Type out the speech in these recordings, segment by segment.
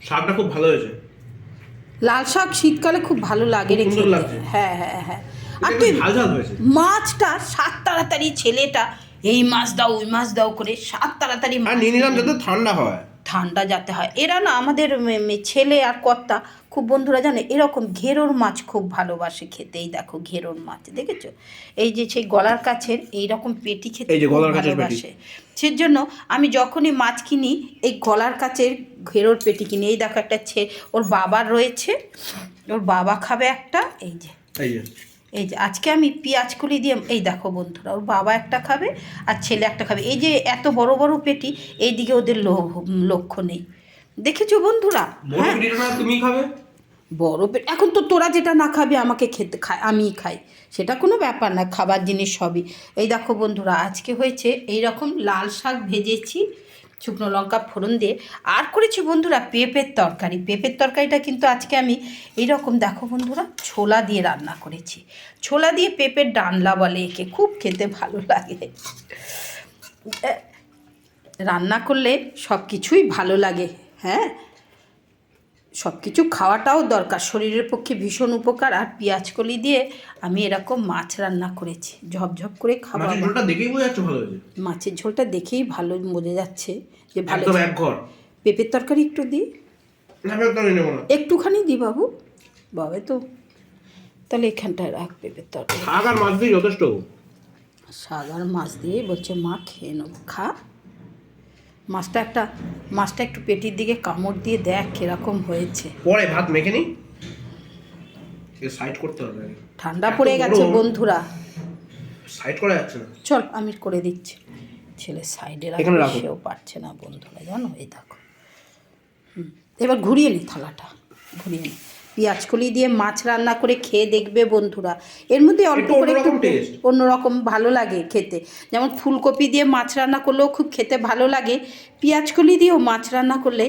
শাকটা খুব ভালো হয়েছে। লাল শাক শীতকালে খুব ভালো লাগে রে। হ্যাঁ হ্যাঁ হ্যাঁ। আর তুই মাছটা সাত তাড়াতাড়ি ছেলেটা এই মাছ দাও ওই মাছ দাও করে সাত তাড়াতাড়ি আর নিয়ে নিলাম যাতে ঠান্ডা হয়। ঠান্ডা যাতে হয়। এরা না আমাদের ছেলে আর কর্তা খুব বন্ধুরা জানে এরকম ঘেরোর মাছ খুব ভালোবাসে খেতে এই দেখো ঘেরোর মাছ দেখেছ? এই যে সেই গলার কাছের এইরকম পেটি খেতে এই কাছের পেটি। ভালোবাসে। সেজন্য আমি যখনই মাছ কিনি এই গলার কাছের ঘেরোর পেটি কিনি। এই দেখো একটা ছে ওর বাবার রয়েছে ওর বাবা খাবে একটা এই যে। এই যে আজকে আমি পেঁয়াজ কলি দিয়ে এই দেখো বন্ধুরা ওর বাবা একটা খাবে আর ছেলে একটা খাবে। এই যে এত বড় বড় পেটি এই দিকে ওদের লক্ষ্য নেই। দেখেছ বন্ধুরা? হ্যাঁ। তুমি খাবে? বড় পেট এখন তো তোরা যেটা না খাবি আমাকে খেতে খায় আমিই খাই। সেটা কোনো ব্যাপার না খাবার জিনিস সবই। এই দেখো বন্ধুরা আজকে হয়েছে এই রকম লাল শাক ভেজেছি। শুকনো লঙ্কা ফোড়ন দিয়ে আর করেছি বন্ধুরা পেঁপের তরকারি। পেঁপের তরকারিটা কিন্তু আজকে আমি এই রকম দেখো বন্ধুরা, ছোলা দিয়ে রান্না করেছি। ছোলা দিয়ে পেঁপের ডানলা বলে একে, খুব খেতে ভালো লাগে। রান্না করলে সব কিছুই ভালো লাগে হ্যাঁ? সব কিছু খাওয়াটাও দরকার। শরীরের পক্ষে ভীষণ উপকার। আর পেঁয়াজ কলি দিয়ে আমি এরকম মাছ রান্না করেছি। ঝপঝপ করে খাব মাছের ঝোলটা দেখেই বোঝা যাচ্ছে ভালো হয়েছে। মাছের ঝোলটা দেখেই ভালো বোঝা যাচ্ছে যে ভালো পেঁপের তরকারি একটু দিই? একটুখানি দিই বাবু। বাবে তো তাহলে এখানটায় রাখ পেঁপের তরকারি। শাক আর মাছ দিয়ে যথেষ্ট। শাক আর মাছ দিয়ে বলছে মা খেয়ে নেব খা। মাছটা একটা মাছটা একটু পেটির দিকে কামড় দিয়ে দেখ কীরকম হয়েছে। পরে ভাত মেখে নি। সাইড করতে হবে। ঠান্ডা পড়ে গেছে বন্ধুরা। সাইড করা যাচ্ছে না। চল আমি করে দিচ্ছি। ছেলে সাইডে রাখো। সেও পারছে না বন্ধুরা জানো? এই দেখো। এবার ঘুরিয়ে নি থালাটা ঘুরিয়ে নি। পেঁয়াজ কলি দিয়ে মাছ রান্না করে খেয়ে দেখবে বন্ধুরা। এর মধ্যে অল্প করে একটু অন্যরকম ভালো লাগে খেতে। যেমন ফুলকপি দিয়ে মাছ রান্না করলেও খুব খেতে ভালো লাগে। পেঁয়াজ কলি দিয়েও মাছ রান্না করলে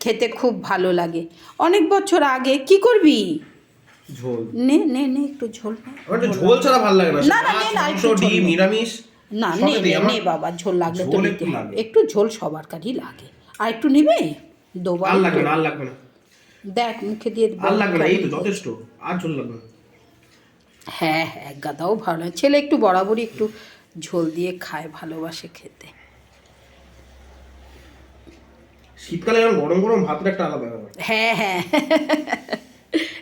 খেতে খুব ভালো লাগে। অনেক বছর আগে কি করবি? ঝোল। নে নে নে একটু ঝোল নে। আমার তো ঝোল ছাড়া ভালো লাগে না। না, না, নে না, ডিম। নিরামিষ বাবা ঝোল লাগলে তো একটু হবে। লাগে। একটু ঝোল সবার কারই লাগে। আর একটু নিবে? দোবার লাগবে না লাগবে না। দেখ মুখে দিয়ে আর লাগবে না এই তো যথেষ্ট আর ঝোল লাগবে হ্যাঁ হ্যাঁ গাদাও ভালো লাগে ছেলে একটু বরাবরই একটু ঝোল দিয়ে খায় ভালোবাসে খেতে। শীতকালে গরম গরম ভাতটা একটা আলাদা ব্যাপার। হ্যাঁ হ্যাঁ।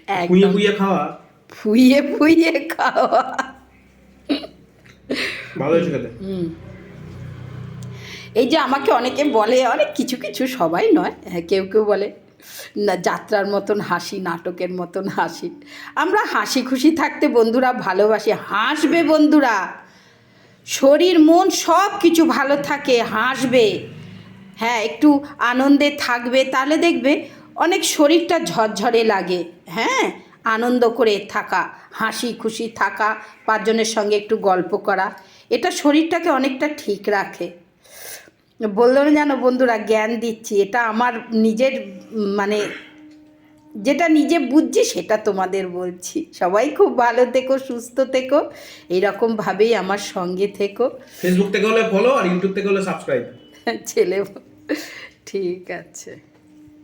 একদম। খাওয়া। ফুইয়ে ফুইয়ে খাওয়া। ভালো হয়েছে খেতে। হুম। এই যে আমাকে অনেকে বলে অনেক কিছু কিছু সবাই নয় হ্যাঁ, কেউ কেউ বলে যাত্রার মতন হাসি, নাটকের মতন হাসি। আমরা হাসি খুশি থাকতে বন্ধুরা ভালোবাসি, হাসবে বন্ধুরা। শরীর, মন সব কিছু ভালো থাকে, হাসবে। হ্যাঁ একটু আনন্দে থাকবে, তাহলে দেখবে অনেক শরীরটা ঝরঝরে লাগে। হ্যাঁ আনন্দ করে থাকা, হাসি খুশি থাকা, পাঁচজনের সঙ্গে একটু গল্প করা, এটা শরীরটাকে অনেকটা ঠিক রাখে। বলল না জানো বন্ধুরা জ্ঞান দিচ্ছি এটা আমার নিজের মানে যেটা নিজে বুঝছি সেটা তোমাদের বলছি। সবাই খুব ভালো থেকো সুস্থ থেকো এইরকমভাবেই আমার সঙ্গে থেকো। ফেসবুক থেকে হলে ফলো আর ইউটিউব থেকে হলে সাবস্ক্রাইব ছেলে ঠিক আছে।